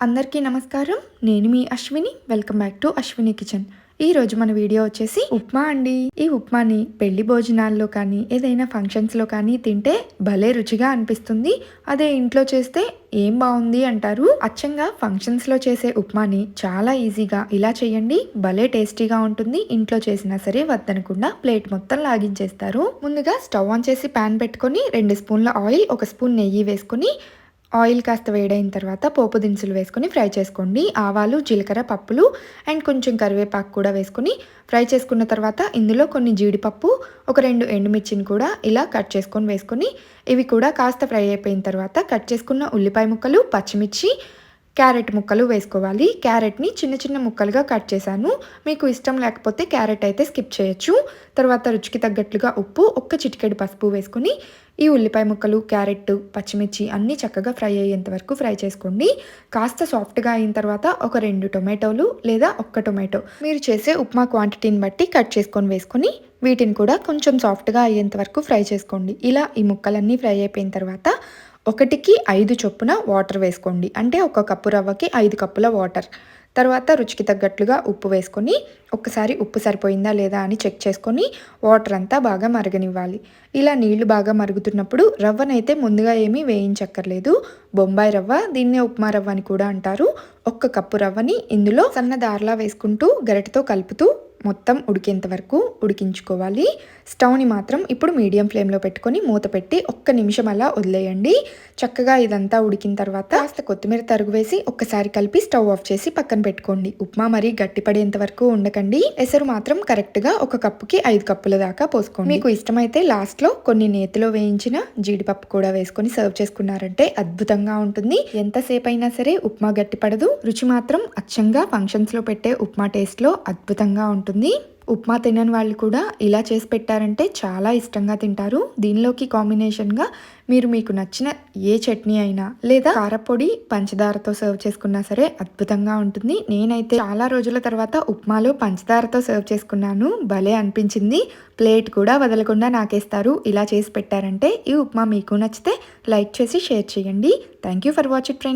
అందరికీ నమస్కారం. నేను మీ Ashwini. Welcome back to Ashwini kitchen ఈ రోజు మన వీడియో వచ్చేసి ఉప్మా అండి. ఈ ఉప్మాని పెళ్ళి భోజనాల్లో కానీ ఏదైనా ఫంక్షన్స్లో కానీ తింటే భలే రుచిగా అనిపిస్తుంది. అదే ఇంట్లో చేస్తే ఏం బాగుంది అంటారు? అచ్చంగా ఫంక్షన్స్లో చేసే ఉప్మాని చాలా ఈజీగా ఇలా చేయండి. భలే టేస్టీగా ఉంటుంది. ఇంట్లో చేసినా సరే వద్దనకుండా ప్లేట్ మొత్తం లాగించేస్తారు. ముందుగా స్టవ్ ఆన్ చేసి ప్యాన్ పెట్టుకొని రెండు స్పూన్ల ఆయిల్ ఒక స్పూన్ నెయ్యి వేసుకొని ఆయిల్ కాస్త వేడైన తర్వాత పోపు దినుసులు వేసుకొని ఫ్రై చేసుకోండి. ఆవాలు జీలకర్ర పప్పులు అండ్ కొంచెం కరివేపాకు కూడా వేసుకొని ఫ్రై చేసుకున్న తర్వాత ఇందులో కొన్ని జీడిపప్పు ఒక రెండు ఎండుమిర్చిని కూడా ఇలా కట్ చేసుకొని వేసుకొని ఇవి కూడా కాస్త ఫ్రై అయిపోయిన తర్వాత కట్ చేసుకున్న ఉల్లిపాయ ముక్కలు పచ్చిమిర్చి క్యారెట్ ముక్కలు వేసుకోవాలి. క్యారెట్ని చిన్న చిన్న ముక్కలుగా కట్ చేశాను. మీకు ఇష్టం లేకపోతే క్యారెట్ అయితే స్కిప్ చేయొచ్చు. తర్వాత రుచికి తగ్గట్లుగా ఉప్పు ఒక్క చిటికెడు పసుపు వేసుకొని ఈ ఉల్లిపాయ ముక్కలు క్యారెట్ పచ్చిమిర్చి అన్నీ చక్కగా ఫ్రై అయ్యేంత వరకు ఫ్రై చేసుకోండి. కాస్త సాఫ్ట్గా అయిన తర్వాత ఒక రెండు టొమాటోలు లేదా ఒక్క టొమాటో మీరు చేసే ఉప్మా క్వాంటిటీని బట్టి కట్ చేసుకొని వేసుకొని వీటిని కూడా కొంచెం సాఫ్ట్గా అయ్యేంత వరకు ఫ్రై చేసుకోండి. ఇలా ఈ ముక్కలన్నీ ఫ్రై అయిపోయిన తర్వాత ఒకటికి ఐదు చొప్పున వాటర్ వేసుకోండి. అంటే ఒక కప్పు రవ్వకి ఐదు కప్పుల వాటర్. తర్వాత రుచికి తగ్గట్లుగా ఉప్పు వేసుకొని ఒక్కసారి ఉప్పు సరిపోయిందా లేదా అని చెక్ చేసుకొని వాటర్ అంతా బాగా మరగనివ్వాలి. ఇలా నీళ్ళు బాగా మరుగుతున్నప్పుడు రవ్వనైతే ముందుగా ఏమీ వేయించక్కర్లేదు. బొంబాయి రవ్వ దీన్నే ఉప్మా రవ్వ అని కూడా అంటారు. ఒక్క కప్పు రవ్వని ఇందులో సన్న దారలా వేసుకుంటూ గరిటతో కలుపుతూ మొత్తం ఉడికేంత వరకు ఉడికించుకోవాలి. స్టవ్ని మాత్రం ఇప్పుడు మీడియం ఫ్లేమ్లో పెట్టుకొని మూత పెట్టి ఒక్క నిమిషం అలా వదిలేయండి. చక్కగా ఇదంతా ఉడికిన తర్వాత కాస్త కొత్తిమీర తరుగు వేసి ఒక్కసారి కలిపి స్టవ్ ఆఫ్ చేసి పక్కన పెట్టుకోండి. ఉప్మా మరీ గట్టిపడేంత వరకు ఉండకండి. ఎసరు మాత్రం కరెక్ట్గా ఒక కప్పుకి ఐదు కప్పుల దాకా పోసుకోండి. మీకు ఇష్టమైతే లాస్ట్లో కొన్ని నేతిలో వేయించిన జీడిపప్పు కూడా వేసుకొని సర్వ్ చేసుకున్నారంటే అద్భుతంగా ఉంటుంది. ఎంతసేపు అయినా సరే ఉప్మా గట్టిపడదు రుచి మాత్రం అచ్చంగా ఫంక్షన్స్లో పెట్టే ఉప్మా టేస్ట్లో అద్భుతంగా ఉంటుంది. ఉప్మా తినని వాళ్ళు కూడా ఇలా చేసి పెట్టారంటే చాలా ఇష్టంగా తింటారు. దీనిలోకి కాంబినేషన్గా మీరు మీకు నచ్చిన ఏ చట్నీ అయినా లేదా కారపొడి పంచదారతో సర్వ్ చేసుకున్నా సరే అద్భుతంగా ఉంటుంది. నేనైతే చాలా రోజుల తర్వాత ఉప్మాలో పంచదారతో సర్వ్ చేసుకున్నాను. భలే అనిపించింది. ప్లేట్ కూడా వదలకుండా నాకేస్తారు. ఇలా చేసి పెట్టారంటే ఈ ఉప్మా మీకు నచ్చితే లైక్ చేసి షేర్ చేయండి. Thank you for watch friend